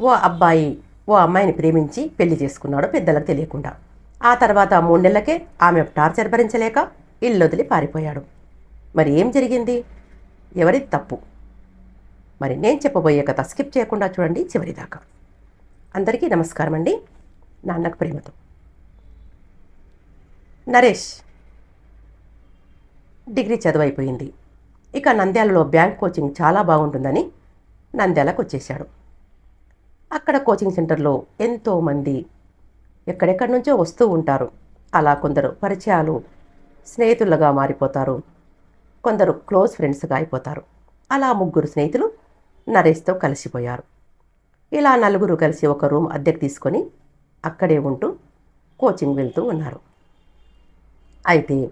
ఓ అబ్బాయి ఓ అమ్మాయిని ప్రేమించి పెళ్ళి చేసుకున్నాడు పెద్దలకు తెలియకుండా. ఆ తర్వాత మూడు నెలలకే ఆమె టార్చర్ భరించలేక ఇల్లు వదిలి పారిపోయాడు. మరి ఏం జరిగింది? ఎవరి తప్పు? మరి నేను చెప్పబోయే కథ స్కిప్ చేయకుండా చూడండి చివరిదాకా. అందరికీ నమస్కారం అండి. నాన్నకు ప్రేమతో. నరేష్ డిగ్రీ చదువైపోయింది. ఇక నంద్యాలలో బ్యాంక్ కోచింగ్ చాలా బాగుంటుందని నంద్యాలకు వచ్చేశాడు. అక్కడ కోచింగ్ సెంటర్లో ఎంతోమంది ఎక్కడెక్కడి నుంచో వస్తూ ఉంటారు. అలా కొందరు పరిచయాలు స్నేహితులుగా మారిపోతారు. కొందరు క్లోజ్ ఫ్రెండ్స్గా అయిపోతారు. అలా ముగ్గురు స్నేహితులు నరేష్తో కలిసిపోయారు. ఇలా నలుగురు కలిసి ఒక రూమ్ అద్దెకు తీసుకొని అక్కడే ఉంటూ కోచింగ్ వెళ్తూ ఉన్నారు. అయితే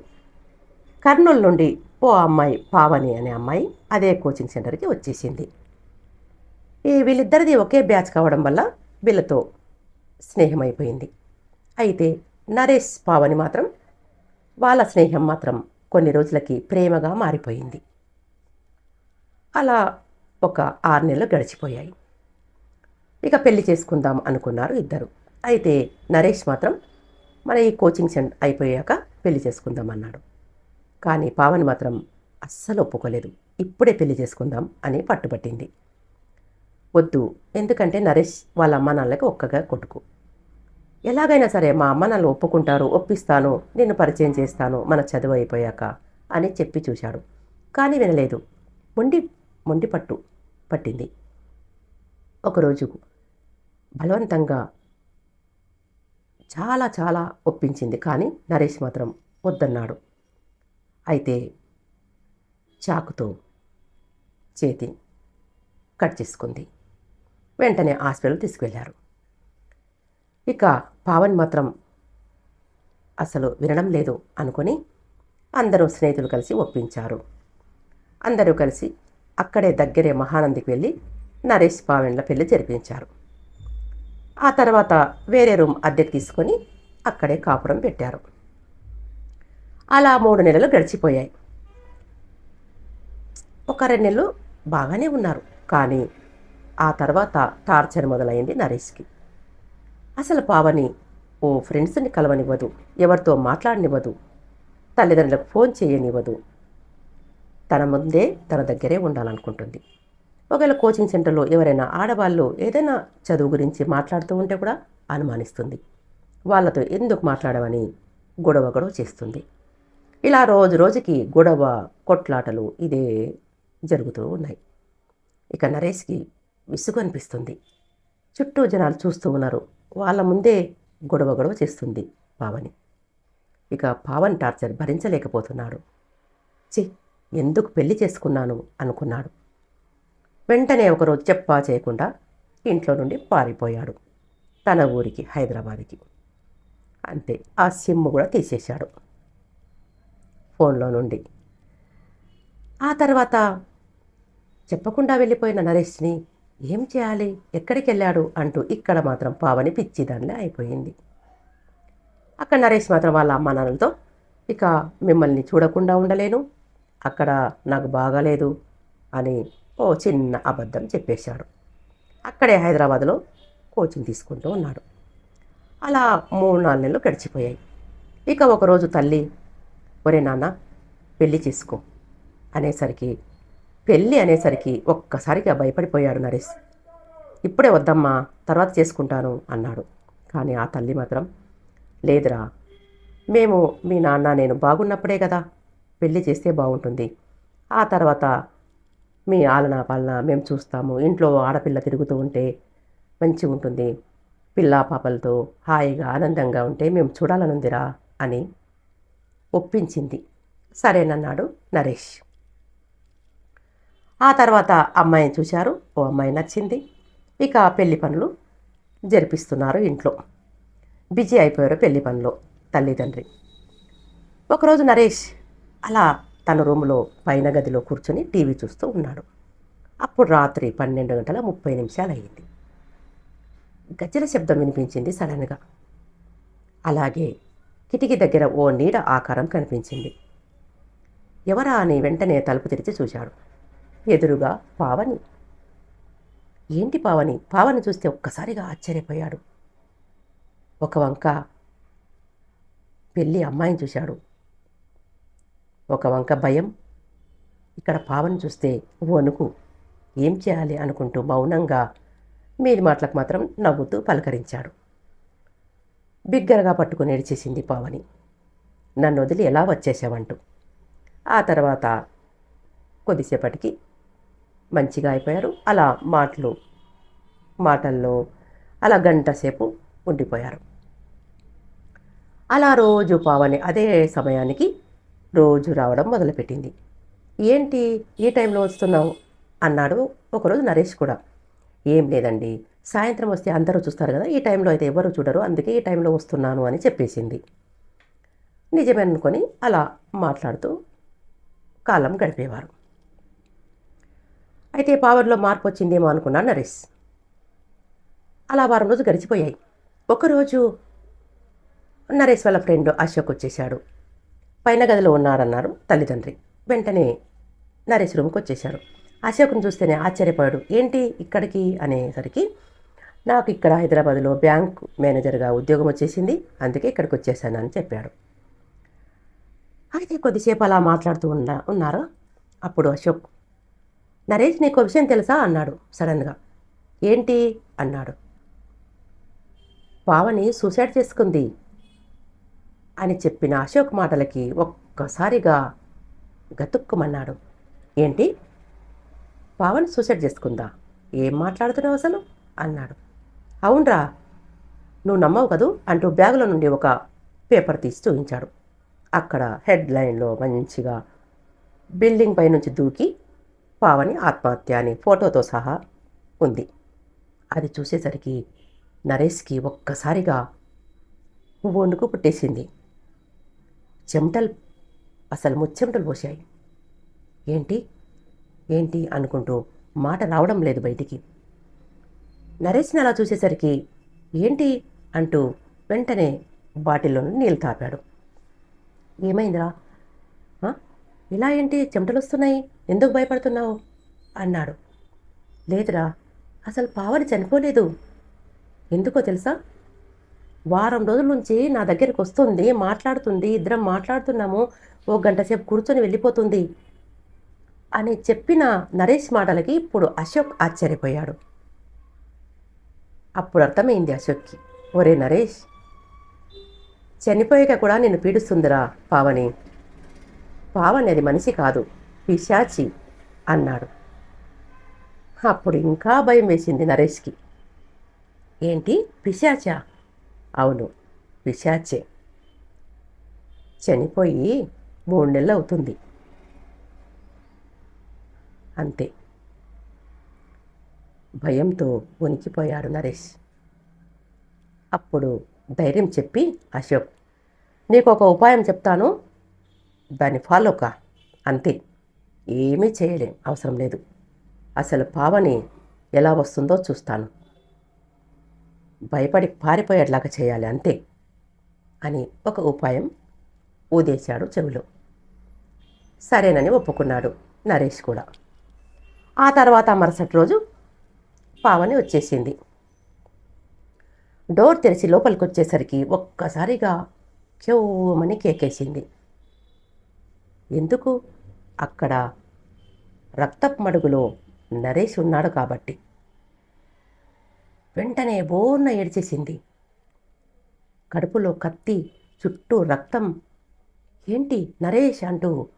కర్నూలు నుండి ఓ అమ్మాయి పావని అనే అమ్మాయి అదే కోచింగ్ సెంటర్కి వచ్చేసింది. ఈ వీళ్ళిద్దరిది ఒకే బ్యాచ్ కావడం వల్ల వీళ్ళతో స్నేహమైపోయింది. అయితే నరేష్ పావని మాత్రం వాళ్ళ స్నేహం మాత్రం కొన్ని రోజులకి ప్రేమగా మారిపోయింది. అలా ఒక ఆరు నెలలు గడిచిపోయాయి. ఇక పెళ్ళి చేసుకుందాం అనుకున్నారు ఇద్దరు. అయితే నరేష్ మాత్రం మన ఈ కోచింగ్ సెంటర్ అయిపోయాక పెళ్ళి చేసుకుందాం అన్నాడు. కానీ పావని మాత్రం అస్సలు ఒప్పుకోలేదు. ఇప్పుడే పెళ్ళి చేసుకుందాం అని పట్టుబట్టింది. వద్దు. ఎందుకంటే నరేష్ వాళ్ళ అమ్మ నాన్నలకి ఒక్కగా కొట్టుకు ఎలాగైనా సరే మా అమ్మానాన్నలు ఒప్పుకుంటారు ఒప్పిస్తాను నిన్ను పరిచయం చేస్తాను మన చదువు అయిపోయాక అని చెప్పి చూశాడు. కానీ వినలేదు. మొండి మొండి పట్టు పట్టింది. ఒకరోజు బలవంతంగా చాలా చాలా ఒప్పించింది. కానీ నరేష్ మాత్రం వద్దన్నాడు. అయితే చాకుతో చేతి కట్ చేసుకుంది. వెంటనే హాస్పిటల్ తీసుకువెళ్ళారు. ఇక పావన్ మాత్రం అసలు వినడం లేదు అనుకొని అందరూ స్నేహితులు కలిసి ఒప్పించారు. అందరూ కలిసి అక్కడే దగ్గరే మహానందికి వెళ్ళి నరేష్ పావెన్ల పెళ్ళి జరిపించారు. ఆ తర్వాత వేరే రూమ్ అద్దెకు తీసుకొని అక్కడే కాపురం పెట్టారు. అలా మూడు నెలలు గడిచిపోయాయి. ఒక రెండు నెలలు బాగానే ఉన్నారు. కానీ ఆ తర్వాత టార్చర్ మొదలైంది నరేష్కి. అసలు పావని ఓ ఫ్రెండ్స్ని కలవనివ్వదు ఎవరితో మాట్లాడనివ్వదు తల్లిదండ్రులకు ఫోన్ చేయనివ్వదు. తన ముందే తన దగ్గరే ఉండాలనుకుంటుంది. ఒకవేళ కోచింగ్ సెంటర్లో ఎవరైనా ఆడవాళ్ళు ఏదైనా చదువు గురించి మాట్లాడుతూ ఉంటే కూడా అనుమానిస్తుంది. వాళ్ళతో ఎందుకు మాట్లాడమని గొడవ గొడవ చేస్తుంది. ఇలా రోజు రోజుకి గొడవ కొట్లాటలు ఇదే జరుగుతూ ఉన్నాయి. ఇక నరేష్కి విసుగు అనిపిస్తుంది చుట్టూ జనాలు చూస్తూ ఉన్నారు. వాళ్ళ ముందే గొడవ గొడవ చేస్తుంది పావని. ఇక పావన్ టార్చర్ భరించలేకపోతున్నాడు. చి ఎందుకు పెళ్ళి చేసుకున్నాను అనుకున్నాడు. వెంటనే ఒకరోజు చెప్పా చేయకుండా ఇంట్లో నుండి పారిపోయాడు. తన ఊరికి హైదరాబాద్కి. అంతే ఆ సిమ్ కూడా తీసేశాడు. ఫోన్లో నుండి. ఆ తర్వాత చెప్పకుండా వెళ్ళిపోయిన నరేష్ని ఏం చేయాలి? ఎక్కడికి వెళ్ళాడు అంటూ ఇక్కడ మాత్రం పావని పిచ్చిదానిలా అయిపోయింది. అక్కడ నరేష్ మాత్రం వాళ్ళ అమ్మ నాన్నలతో ఇక మిమ్మల్ని చూడకుండా ఉండలేను. అక్కడ నాకు బాగాలేదు అని ఓ చిన్న అబద్ధం చెప్పేశాడు. అక్కడే హైదరాబాద్లో కోచింగ్ తీసుకుంటూ ఉన్నాడు. అలా మూడు నాలుగు నెలలు గడిచిపోయాయి. ఇక ఒకరోజు తల్లి ఒరే నాన్న పెళ్ళి చేసుకో అనేసరికి పెళ్ళి అనేసరికి ఒక్కసారిగా భయపడిపోయాడు నరేష్. ఇప్పుడే వద్దమ్మా తర్వాత చేసుకుంటాను అన్నాడు. కానీ ఆ తల్లి మాత్రం లేదురా మేము మీ నాన్న నేను బాగున్నప్పుడే కదా పెళ్ళి చేస్తే బాగుంటుంది. ఆ తర్వాత మీ ఆలన పాలన మేము చూస్తాము. ఇంట్లో ఆడపిల్ల తిరుగుతూ ఉంటే మంచిగా ఉంటుంది. పిల్ల పాపలతో హాయిగా ఆనందంగా ఉంటే మేము చూడాలనుందిరా అని ఒప్పించింది. సరేనన్నాడు నరేష్. ఆ తర్వాత అమ్మాయిని చూశారు. ఓ అమ్మాయి నచ్చింది. ఇక పెళ్ళి పనులు జరిపిస్తున్నారు ఇంట్లో. బిజీ అయిపోయారు పెళ్ళి పనిలో తల్లిదండ్రి. ఒకరోజు నరేష్ అలా తన రూములో పైన గదిలో కూర్చొని టీవీ చూస్తూ ఉన్నాడు. అప్పుడు రాత్రి పన్నెండు గంటల ముప్పై నిమిషాలు అయ్యింది గజ్జల శబ్దం వినిపించింది సడన్గా. అలాగే కిటికీ దగ్గర ఓ నీడ ఆకారం కనిపించింది. ఎవరా అని వెంటనే తలుపు తెరిచి చూశాడు. ఎదురుగా పావని. ఏంటి పావని? పావని చూస్తే ఒక్కసారిగా ఆశ్చర్యపోయాడు. ఒక వంక పెళ్ళి అమ్మాయిని చూశాడు. ఒక వంక భయం. ఇక్కడ పావని చూస్తే వణుకు ఏం చేయాలి? అనుకుంటూ మౌనంగా మీది మాటలకు మాత్రం నవ్వుతూ పలకరించాడు. బిగ్గరగా పట్టుకుని ఏడిచేసింది పావని. నన్ను వదిలి ఎలా వచ్చేసావంటూ? ఆ తర్వాత కొద్దిసేపటికి మంచిగా అయిపోయారు. అలా మాటలు మాటల్లో అలా గంట సేపు ఉండిపోయారు. అలా రోజు పావని అదే సమయానికి రోజు రావడం మొదలుపెట్టింది. ఏంటి ఈ టైంలో వస్తున్నావు? అన్నాడు ఒకరోజు నరేష్ కూడా. ఏం లేదండి సాయంత్రం వస్తే అందరూ చూస్తారు కదా ఈ టైంలో అయితే ఎవరు చూడరు అందుకే ఈ టైంలో వస్తున్నాను అని చెప్పేసింది. నిజమే అనుకొని అలా మాట్లాడుతూ కాలం గడిపేవారు. అయితే పవర్లో మార్పు వచ్చిందేమో అనుకున్నాను నరేష్. అలా వారం రోజు గడిచిపోయాయి. ఒకరోజు నరేష్ వాళ్ళ ఫ్రెండ్ అశోక్ వచ్చేశాడు. పైన గదిలో ఉన్నారన్నారు తల్లిదండ్రి. వెంటనే నరేష్ రూమ్కి వచ్చేశాడు. అశోక్ని చూస్తేనే ఆశ్చర్యపోయాడు. ఏంటి ఇక్కడికి? అనేసరికి నాకు ఇక్కడ హైదరాబాద్లో బ్యాంక్ మేనేజర్గా ఉద్యోగం వచ్చేసింది. అందుకే ఇక్కడికి వచ్చేసాను అని చెప్పాడు. అయితే కొద్దిసేపు అలా మాట్లాడుతూ ఉన్నా ఉన్నారు? అప్పుడు అశోక్ నరేష్ నీకు ఒక విషయం తెలుసా? అన్నాడు సడన్గా ఏంటి? అన్నాడు. పావని సూసైడ్ చేసుకుంది అని చెప్పిన అశోక్ మాటలకి ఒక్కసారిగా గతుక్కుమన్నాడు. ఏంటి? పావని సూసైడ్ చేసుకుందా? ఏం మాట్లాడుతున్నావు అసలు? అన్నాడు. అవునరా నువ్వు నమ్మవు కదూ? అంటూ బ్యాగులో నుండి ఒక పేపర్ తీసి చూపించాడు. అక్కడ హెడ్లైన్లో మంచిగా బిల్డింగ్ పై నుంచి దూకి పావని ఆత్మహత్య అని ఫోటోతో సహా ఉంది. అది చూసేసరికి నరేష్కి ఒక్కసారిగా వణుకు పుట్టేసింది. చెమటలు అసలు ముచ్చెమటలు పోసాయి ఏంటి? ఏంటి అనుకుంటూ మాట రావడం లేదు బయటికి. నరేష్ని అలా చూసేసరికి ఏంటి అంటూ వెంటనే బాటిల్లో నీళ్ళు తాపాడు. ఏమైందిరా? ఇలా ఏంటి చెమటలు వస్తున్నాయి? ఎందుకు భయపడుతున్నావు? అన్నాడు. లేదురా అసలు పావని చనిపోలేదు. ఎందుకో తెలుసా? వారం రోజుల నుంచి నా దగ్గరికి వస్తుంది మాట్లాడుతుంది ఇద్దరం మాట్లాడుతున్నాము ఓ గంట సేపు కూర్చొని వెళ్ళిపోతుంది అని చెప్పిన నరేష్ మాటలకి ఇప్పుడు అశోక్ ఆశ్చర్యపోయాడు. అప్పుడు అర్థమైంది అశోక్కి ఒరే నరేష్ చనిపోయాక కూడా నేను పీడిస్తుందిరా పావని. పావని అది మనిషి కాదు. పిశాచి అన్నాడు. అప్పుడు ఇంకా భయం వేసింది నరేష్కి. ఏంటి? పిశాచా? అవును పిశాచే. చనిపోయి మూడు నెలలు అవుతుంది. అంతే. భయంతో వణికిపోయాడు నరేష్. అప్పుడు ధైర్యం చెప్పి అశోక్ నీకు ఒక ఉపాయం చెప్తాను. దాన్ని ఫాలో కా. అంతే. ఏమీ చేయలేం అవసరం లేదు. అసలు పావని ఎలా వస్తుందో చూస్తాను. భయపడి పారిపోయేట్లాగా చేయాలి అంతే అని ఒక ఉపాయం ఊదేశాడు చెవిలో. సరేనని ఒప్పుకున్నాడు నరేష్ కూడా. ఆ తర్వాత మరుసటి రోజు పావని వచ్చేసింది. డోర్ తెరిచి లోపలికి వచ్చేసరికి ఒక్కసారిగా క్యౌమని కేకేసింది. ఎందుకు? అక్కడ రక్తపు మడుగులో నరేష్ ఉన్నాడు కాబట్టి. వెంటనే బోర్న ఏడ్చేసింది. కడుపులో కత్తి చుట్టూ రక్తం. ఏంటి నరేష్ అంటూ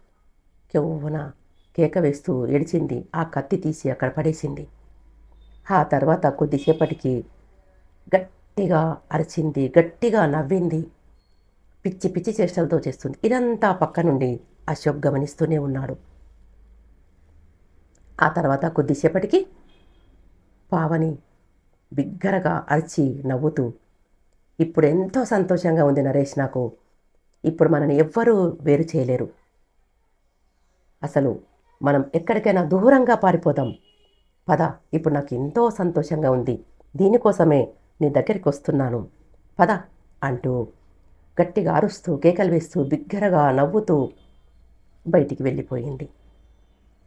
కెవ్వున కేక వేస్తూ ఏడిచింది. ఆ కత్తి తీసి అక్కడ పడేసింది. ఆ తర్వాత కొద్దిసేపటికి గట్టిగా అరిచింది గట్టిగా నవ్వింది. పిచ్చి పిచ్చి చేష్టలతో చేస్తుంది. ఇదంతా పక్క నుండి అశోక్ గమనిస్తూనే ఉన్నాడు. ఆ తర్వాత కొద్దిసేపటికి పావని బిగ్గరగా అరిచి నవ్వుతూ ఇప్పుడు ఎంతో సంతోషంగా ఉంది నరేష్ నాకు. ఇప్పుడు మనని ఎవ్వరూ వేరు చేయలేరు. అసలు మనం ఎక్కడికైనా దూరంగా పారిపోదాం. పద ఇప్పుడు నాకు ఎంతో సంతోషంగా ఉంది. దీనికోసమే నీ దగ్గరికి వస్తున్నాను. పద అంటూ గట్టిగా అరుస్తూ కేకలు వేస్తూ బిగ్గరగా నవ్వుతూ బయటికి వెళ్ళిపోయింది.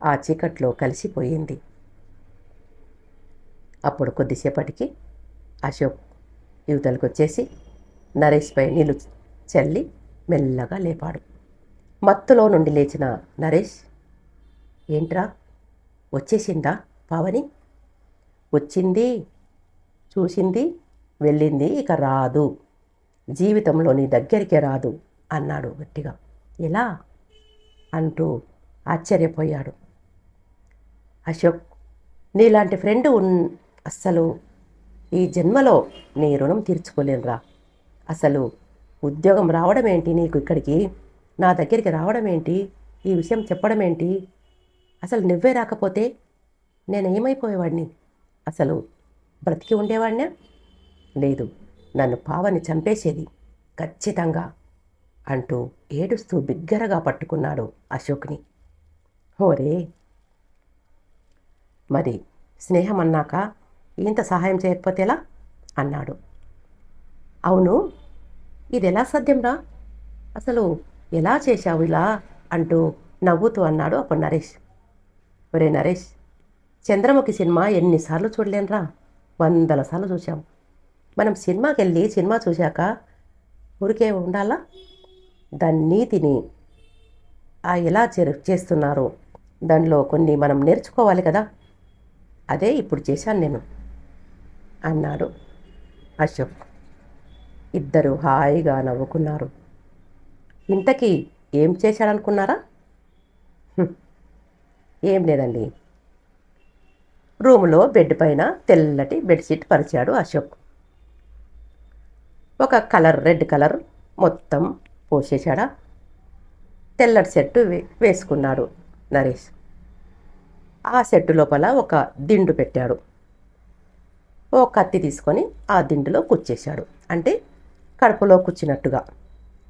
ఆ చీకట్లో కలిసిపోయింది. అప్పుడు కొద్దిసేపటికి అశోక్ యువతలకు వచ్చేసి నరేష్పై నీళ్ళు చల్లి మెల్లగా లేపాడు. మత్తులో నుండి లేచిన నరేష్ ఏంట్రా? వచ్చేసిందా పావని? వచ్చింది చూసింది వెళ్ళింది ఇక రాదు. జీవితంలో నీ దగ్గరికే రాదు అన్నాడు గట్టిగా. ఎలా? అంటూ ఆశ్చర్యపోయాడు. అశోక్ నీలాంటి ఫ్రెండ్ ఉన్ అస్సలు ఈ జన్మలో నీ రుణం తీర్చుకోలేనురా. అసలు ఉద్యోగం రావడం ఏంటి నీకు ఇక్కడికి? నా దగ్గరికి రావడం ఏంటి ఈ విషయం చెప్పడం ఏంటి అసలు నువ్వే రాకపోతే నేను ఏమైపోయేవాడిని అసలు బ్రతికి ఉండేవాడినా? లేదు నన్ను పావని చంపేసేది ఖచ్చితంగా. అంటూ ఏడుస్తూ బిగ్గరగా పట్టుకున్నాడు అశోక్ని. ఓరే మరి స్నేహం అన్నాక ఇంత సహాయం చేయకపోతే ఎలా? అన్నాడు. అవును ఇది ఎలా సాధ్యంరా? అసలు ఎలా చేశావు ఇలా? అంటూ నవ్వుతూ అన్నాడు అప్పుడు నరేష్. ఒరే నరేష్ చంద్రముఖి సినిమా ఎన్నిసార్లు చూడలేనురా? వందల సార్లు చూసాం మనం సినిమాకి వెళ్ళి సినిమా చూశాక ఊరికే ఉండాలా? దాని నీతిని ఆ ఎలా చే- చేస్తున్నారో దానిలో కొన్ని మనం నేర్చుకోవాలి కదా. అదే ఇప్పుడు చేశాను నేను. అన్నాడు అశోక్. ఇద్దరు హాయిగా నవ్వుకున్నారు. ఇంతకీ ఏం చేశాడనుకున్నారా? ఏం లేదండి. రూములో బెడ్ పైన తెల్లటి బెడ్షీట్ పరిచాడు అశోక్. ఒక కలర్ రెడ్ కలర్ మొత్తం పోసేశాడా? తెల్లటి సెట్టు వే- వేసుకున్నాడు నరేష్. ఆ సెట్టు లోపల ఒక దిండు పెట్టాడు. ఓ కత్తి తీసుకొని ఆ దిండులో కుచ్చేశాడు అంటే కడుపులో కుచ్చినట్టుగా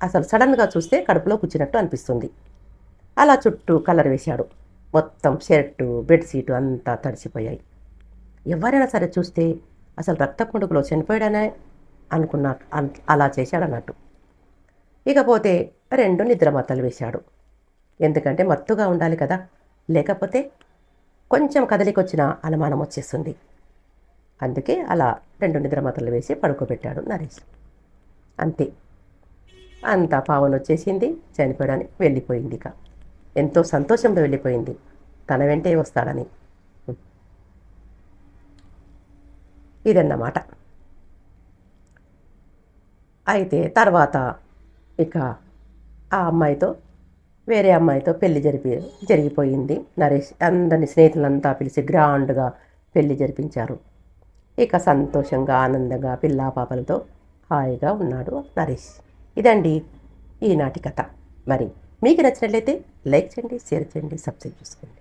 అసలు సడన్గా చూస్తే కడుపులో కుచ్చినట్టు అనిపిస్తుంది. అలా చుట్టూ కలర్ వేశాడు. మొత్తం షర్టు బెడ్షీటు అంతా తడిసిపోయాయి. ఎవరైనా సరే చూస్తే అసలు రక్త రక్తపుడుకులో చనిపోయాడనే అనుకున్నా అలా చేశాడన్నట్టు. ఇకపోతే రెండు నిద్రమత్తలు వేశాడు. ఎందుకంటే మత్తుగా ఉండాలి కదా. లేకపోతే కొంచెం కదలికొచ్చిన అనుమానం వచ్చేస్తుంది. అందుకే అలా రెండు నిద్రమతలు వేసి పడుకోబెట్టాడు నరేష్. అంతే. అంతా పావన వచ్చేసింది చనిపోయాడని వెళ్ళిపోయింది ఇక. ఎంతో సంతోషంతో వెళ్ళిపోయింది. తన వెంటే వస్తాడని. ఇదన్నమాట. అయితే తర్వాత ఇక ఆ అమ్మాయితో వేరే అమ్మాయితో పెళ్ళి జరిపి జరిగిపోయింది. నరేష్ అందరిని స్నేహితులంతా పిలిచి గ్రాండ్గా పెళ్ళి జరిపించారు. ఇక సంతోషంగా ఆనందంగా పిల్లా పాపలతో హాయిగా ఉన్నాడు నరేష్. ఇదండి ఈనాటి కథ. మరి మీకు నచ్చినట్లయితే లైక్ చేయండి షేర్ చేయండి సబ్స్క్రైబ్ చేసుకోండి.